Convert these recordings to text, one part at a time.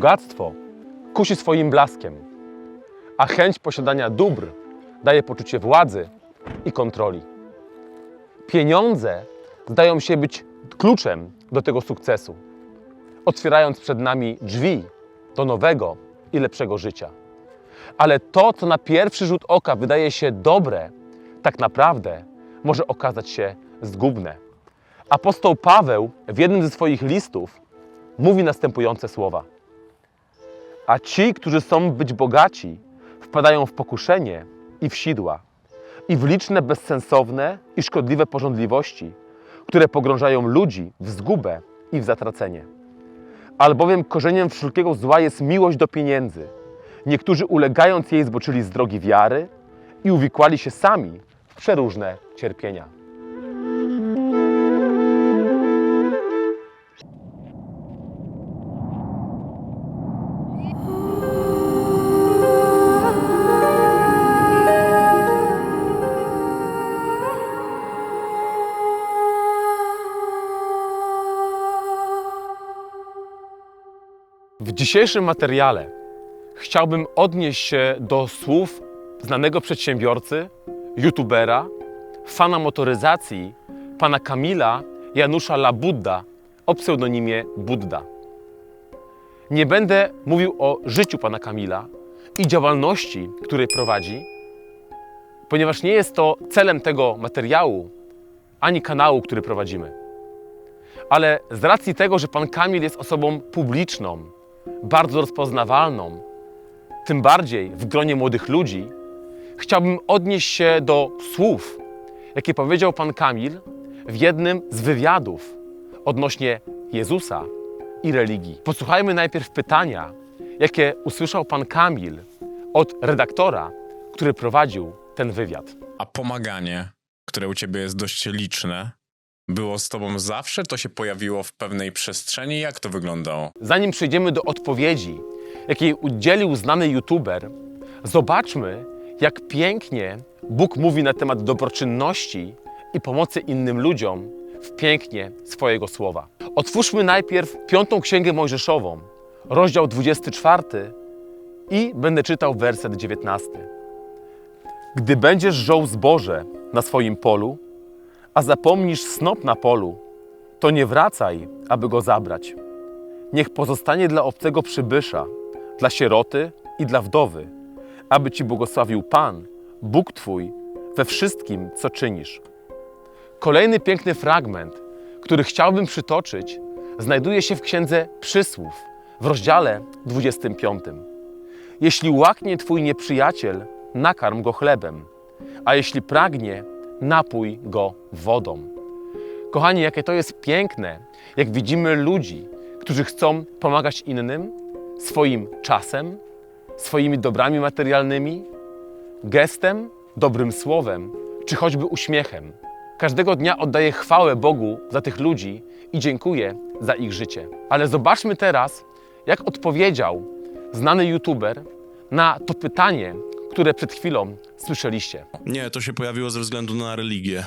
Bogactwo kusi swoim blaskiem, a chęć posiadania dóbr daje poczucie władzy i kontroli. Pieniądze zdają się być kluczem do tego sukcesu, otwierając przed nami drzwi do nowego i lepszego życia. Ale to, co na pierwszy rzut oka wydaje się dobre, tak naprawdę może okazać się zgubne. Apostoł Paweł w jednym ze swoich listów mówi następujące słowa: A ci, którzy są być bogaci, wpadają w pokuszenie i w sidła, i w liczne bezsensowne i szkodliwe porządliwości, które pogrążają ludzi w zgubę i w zatracenie. Albowiem korzeniem wszelkiego zła jest miłość do pieniędzy. Niektórzy ulegając jej zboczyli z drogi wiary i uwikłali się sami w przeróżne cierpienia. Dzisiejszym materiale chciałbym odnieść się do słów znanego przedsiębiorcy, youtubera, fana motoryzacji, pana Kamila Janusza Labudda o pseudonimie Budda. Nie będę mówił o życiu pana Kamila i działalności, której prowadzi, ponieważ nie jest to celem tego materiału ani kanału, który prowadzimy. Ale z racji tego, że pan Kamil jest osobą publiczną, bardzo rozpoznawalną, tym bardziej w gronie młodych ludzi, chciałbym odnieść się do słów, jakie powiedział pan Kamil w jednym z wywiadów odnośnie Jezusa i religii. Posłuchajmy najpierw pytania, jakie usłyszał pan Kamil od redaktora, który prowadził ten wywiad. A pomaganie, które u ciebie jest dość liczne, było z tobą zawsze? To się pojawiło w pewnej przestrzeni? Jak to wyglądało? Zanim przejdziemy do odpowiedzi, jakiej udzielił znany youtuber, zobaczmy, jak pięknie Bóg mówi na temat dobroczynności i pomocy innym ludziom w pięknie swojego słowa. Otwórzmy najpierw piątą księgę Mojżeszową, rozdział 24 i będę czytał werset 19. Gdy będziesz żął zboże na swoim polu, a zapomnisz snop na polu, to nie wracaj, aby go zabrać. Niech pozostanie dla obcego przybysza, dla sieroty i dla wdowy, aby Ci błogosławił Pan, Bóg Twój, we wszystkim, co czynisz. Kolejny piękny fragment, który chciałbym przytoczyć, znajduje się w Księdze Przysłów, w rozdziale 25. Jeśli łaknie Twój nieprzyjaciel, nakarm go chlebem, a jeśli pragnie, napój go wodą. Kochani, jakie to jest piękne, jak widzimy ludzi, którzy chcą pomagać innym swoim czasem, swoimi dobrami materialnymi, gestem, dobrym słowem, czy choćby uśmiechem. Każdego dnia oddaję chwałę Bogu za tych ludzi i dziękuję za ich życie. Ale zobaczmy teraz, jak odpowiedział znany youtuber na to pytanie, które przed chwilą słyszeliście. Nie, to się pojawiło ze względu na religię.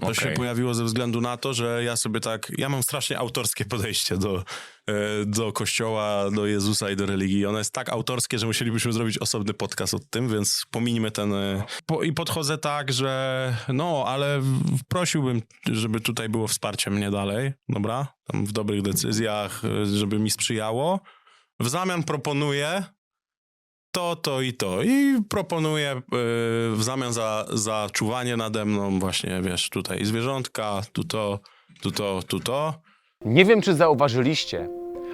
To Okej. się pojawiło ze względu na to, że ja sobie tak. Ja mam strasznie autorskie podejście do, e, do kościoła, do Jezusa i do religii. Ono jest tak autorskie, że musielibyśmy zrobić osobny podcast o tym, więc pominijmy ten. e, Po, I podchodzę tak, że no, ale prosiłbym, żeby tutaj było wsparcie mnie dalej, dobra? Tam w dobrych decyzjach, e, żeby mi sprzyjało. W zamian proponuję to, to i to. I proponuję e, w zamian za, za czuwanie nade mną właśnie, wiesz, tutaj zwierzątka, tu to, tu to, tu to. Nie wiem, czy zauważyliście,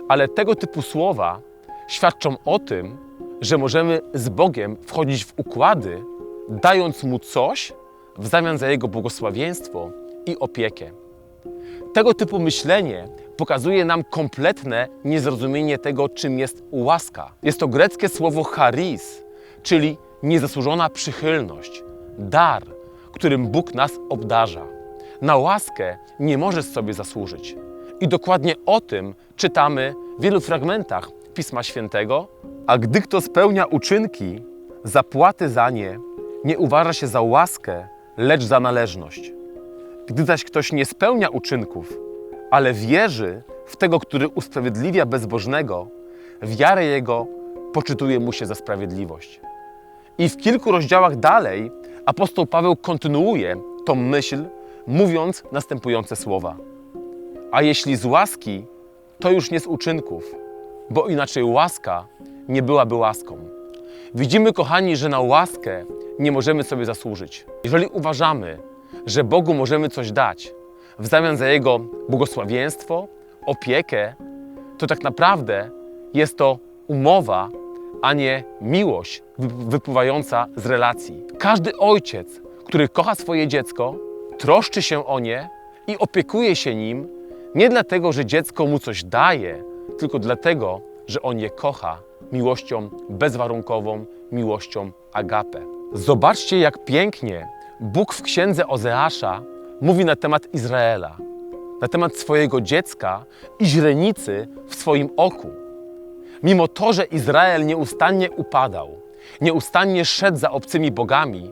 ale tego typu słowa świadczą o tym, że możemy z Bogiem wchodzić w układy, dając Mu coś w zamian za Jego błogosławieństwo i opiekę. Tego typu myślenie pokazuje nam kompletne niezrozumienie tego, czym jest łaska. Jest to greckie słowo charis, czyli niezasłużona przychylność, dar, którym Bóg nas obdarza. Na łaskę nie możesz sobie zasłużyć. I dokładnie o tym czytamy w wielu fragmentach Pisma Świętego. A gdy kto spełnia uczynki, zapłaty za nie nie uważa się za łaskę, lecz za należność. Gdy zaś ktoś nie spełnia uczynków, ale wierzy w tego, który usprawiedliwia bezbożnego, wiarę jego poczytuje mu się za sprawiedliwość. I w kilku rozdziałach dalej apostoł Paweł kontynuuje tą myśl, mówiąc następujące słowa. A jeśli z łaski, to już nie z uczynków, bo inaczej łaska nie byłaby łaską. Widzimy, kochani, że na łaskę nie możemy sobie zasłużyć. Jeżeli uważamy, że Bogu możemy coś dać w zamian za Jego błogosławieństwo, opiekę, to tak naprawdę jest to umowa, a nie miłość wy- wypływająca z relacji. Każdy ojciec, który kocha swoje dziecko, troszczy się o nie i opiekuje się nim nie dlatego, że dziecko mu coś daje, tylko dlatego, że on je kocha miłością bezwarunkową, miłością agape. Zobaczcie, jak pięknie Bóg w księdze Ozeasza mówi na temat Izraela, na temat swojego dziecka i źrenicy w swoim oku. Mimo to, że Izrael nieustannie upadał, nieustannie szedł za obcymi bogami,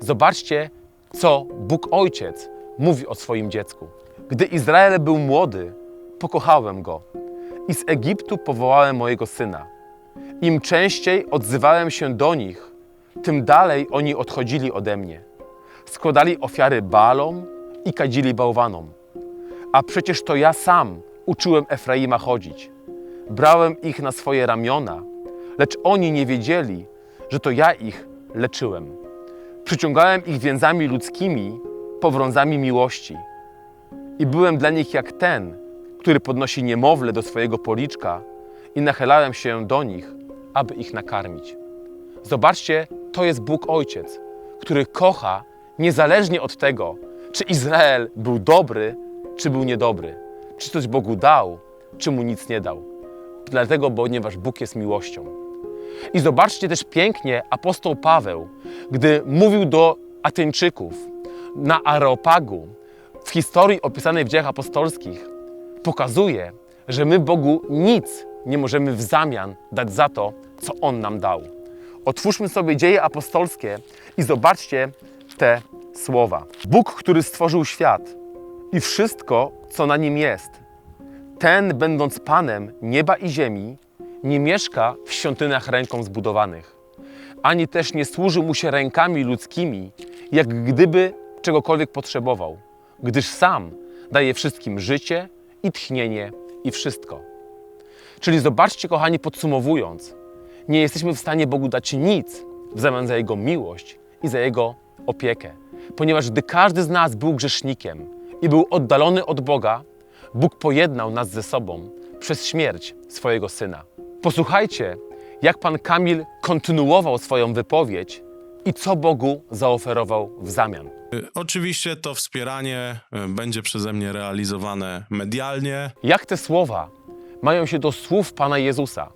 zobaczcie, co Bóg Ojciec mówi o swoim dziecku. Gdy Izrael był młody, pokochałem go i z Egiptu powołałem mojego syna. Im częściej odzywałem się do nich, tym dalej oni odchodzili ode mnie. Składali ofiary balom i kadzili bałwanom. A przecież to ja sam uczyłem Efraima chodzić. Brałem ich na swoje ramiona, lecz oni nie wiedzieli, że to ja ich leczyłem. Przyciągałem ich więzami ludzkimi, powrązami miłości. I byłem dla nich jak ten, który podnosi niemowlę do swojego policzka i nachylałem się do nich, aby ich nakarmić. Zobaczcie, to jest Bóg Ojciec, który kocha niezależnie od tego, czy Izrael był dobry, czy był niedobry, czy coś Bogu dał, czy mu nic nie dał. Dlatego, ponieważ Bóg jest miłością. I zobaczcie też pięknie apostoł Paweł, gdy mówił do Ateńczyków na Areopagu, w historii opisanej w dziejach apostolskich, pokazuje, że my Bogu nic nie możemy w zamian dać za to, co On nam dał. Otwórzmy sobie dzieje apostolskie i zobaczcie te słowa. Bóg, który stworzył świat i wszystko, co na nim jest, ten, będąc Panem nieba i ziemi, nie mieszka w świątyniach ręką zbudowanych, ani też nie służy mu się rękami ludzkimi, jak gdyby czegokolwiek potrzebował, gdyż sam daje wszystkim życie i tchnienie i wszystko. Czyli zobaczcie, kochani, podsumowując, nie jesteśmy w stanie Bogu dać nic w zamian za Jego miłość i za Jego opiekę. Ponieważ gdy każdy z nas był grzesznikiem i był oddalony od Boga, Bóg pojednał nas ze sobą przez śmierć swojego Syna. Posłuchajcie, jak Pan Kamil kontynuował swoją wypowiedź i co Bogu zaoferował w zamian. Oczywiście to wspieranie y, będzie przeze mnie realizowane medialnie. Jak te słowa mają się do słów Pana Jezusa,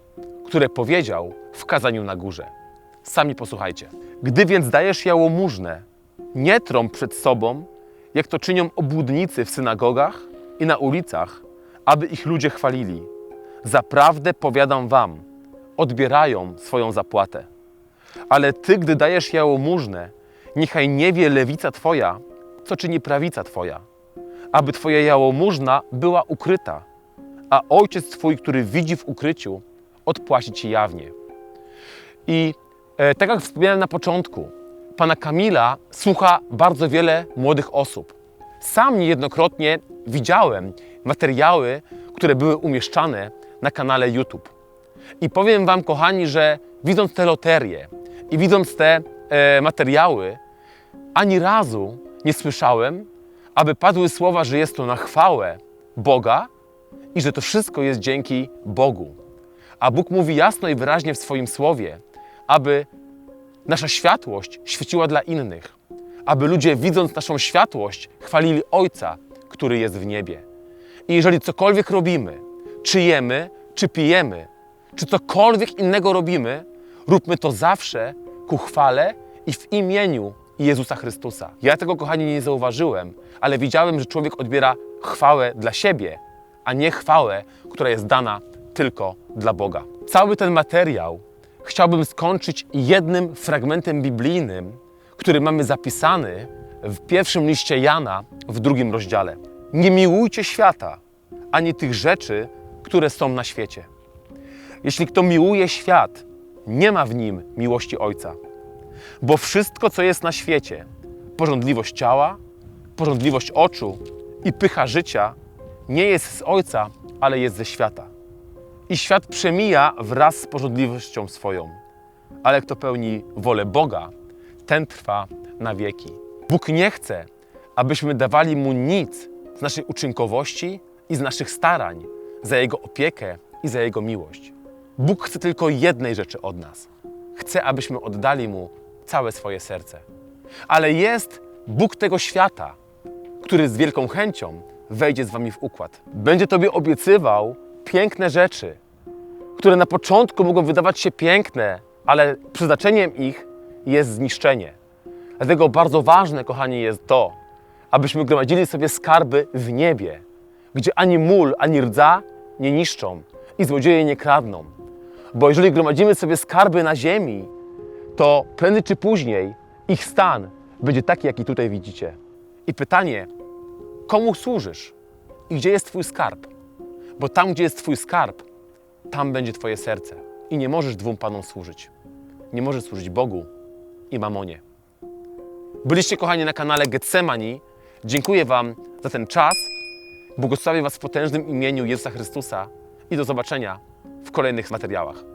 które powiedział w kazaniu na górze. Sami posłuchajcie. Gdy więc dajesz jałmużnę, nie trąb przed sobą, jak to czynią obłudnicy w synagogach i na ulicach, aby ich ludzie chwalili. Zaprawdę powiadam wam, odbierają swoją zapłatę. Ale ty, gdy dajesz jałmużnę, niechaj nie wie lewica twoja, co czyni prawica twoja, aby twoja jałmużna była ukryta, a ojciec twój, który widzi w ukryciu, odpłaci ci jawnie. I tak jak wspomniałem na początku, pana Kamila słucha bardzo wiele młodych osób. Sam niejednokrotnie widziałem materiały, które były umieszczane na kanale YouTube. I powiem Wam, kochani, że widząc te loterie i widząc te e, materiały, ani razu nie słyszałem, aby padły słowa, że jest to na chwałę Boga i że to wszystko jest dzięki Bogu. A Bóg mówi jasno i wyraźnie w swoim słowie, aby nasza światłość świeciła dla innych, aby ludzie widząc naszą światłość chwalili Ojca, który jest w niebie. I jeżeli cokolwiek robimy, czy jemy, czy pijemy, czy cokolwiek innego robimy, róbmy to zawsze ku chwale i w imieniu Jezusa Chrystusa. Ja tego, kochani, nie zauważyłem, ale widziałem, że człowiek odbiera chwałę dla siebie, a nie chwałę, która jest dana tylko dla Boga. Cały ten materiał chciałbym skończyć jednym fragmentem biblijnym, który mamy zapisany w pierwszym liście Jana w drugim rozdziale. Nie miłujcie świata, ani tych rzeczy, które są na świecie. Jeśli kto miłuje świat, nie ma w nim miłości Ojca. Bo wszystko, co jest na świecie, porządliwość ciała, porządliwość oczu i pycha życia, nie jest z Ojca, ale jest ze świata. I świat przemija wraz z porządliwością swoją. Ale kto pełni wolę Boga, ten trwa na wieki. Bóg nie chce, abyśmy dawali Mu nic z naszej uczynkowości i z naszych starań za Jego opiekę i za Jego miłość. Bóg chce tylko jednej rzeczy od nas. Chce, abyśmy oddali Mu całe swoje serce. Ale jest Bóg tego świata, który z wielką chęcią wejdzie z Wami w układ. Będzie Tobie obiecywał piękne rzeczy, które na początku mogą wydawać się piękne, ale przeznaczeniem ich jest zniszczenie. Dlatego bardzo ważne, kochani, jest to, abyśmy gromadzili sobie skarby w niebie, gdzie ani mól, ani rdza nie niszczą i złodzieje nie kradną. Bo jeżeli gromadzimy sobie skarby na ziemi, to prędzej czy później ich stan będzie taki, jaki tutaj widzicie. I pytanie, komu służysz i gdzie jest Twój skarb? Bo tam, gdzie jest Twój skarb, tam będzie Twoje serce. I nie możesz dwóm panom służyć. Nie możesz służyć Bogu i mamonie. Byliście, kochani, na kanale Getsemani. Dziękuję Wam za ten czas. Błogosławię Was w potężnym imieniu Jezusa Chrystusa i do zobaczenia w kolejnych materiałach.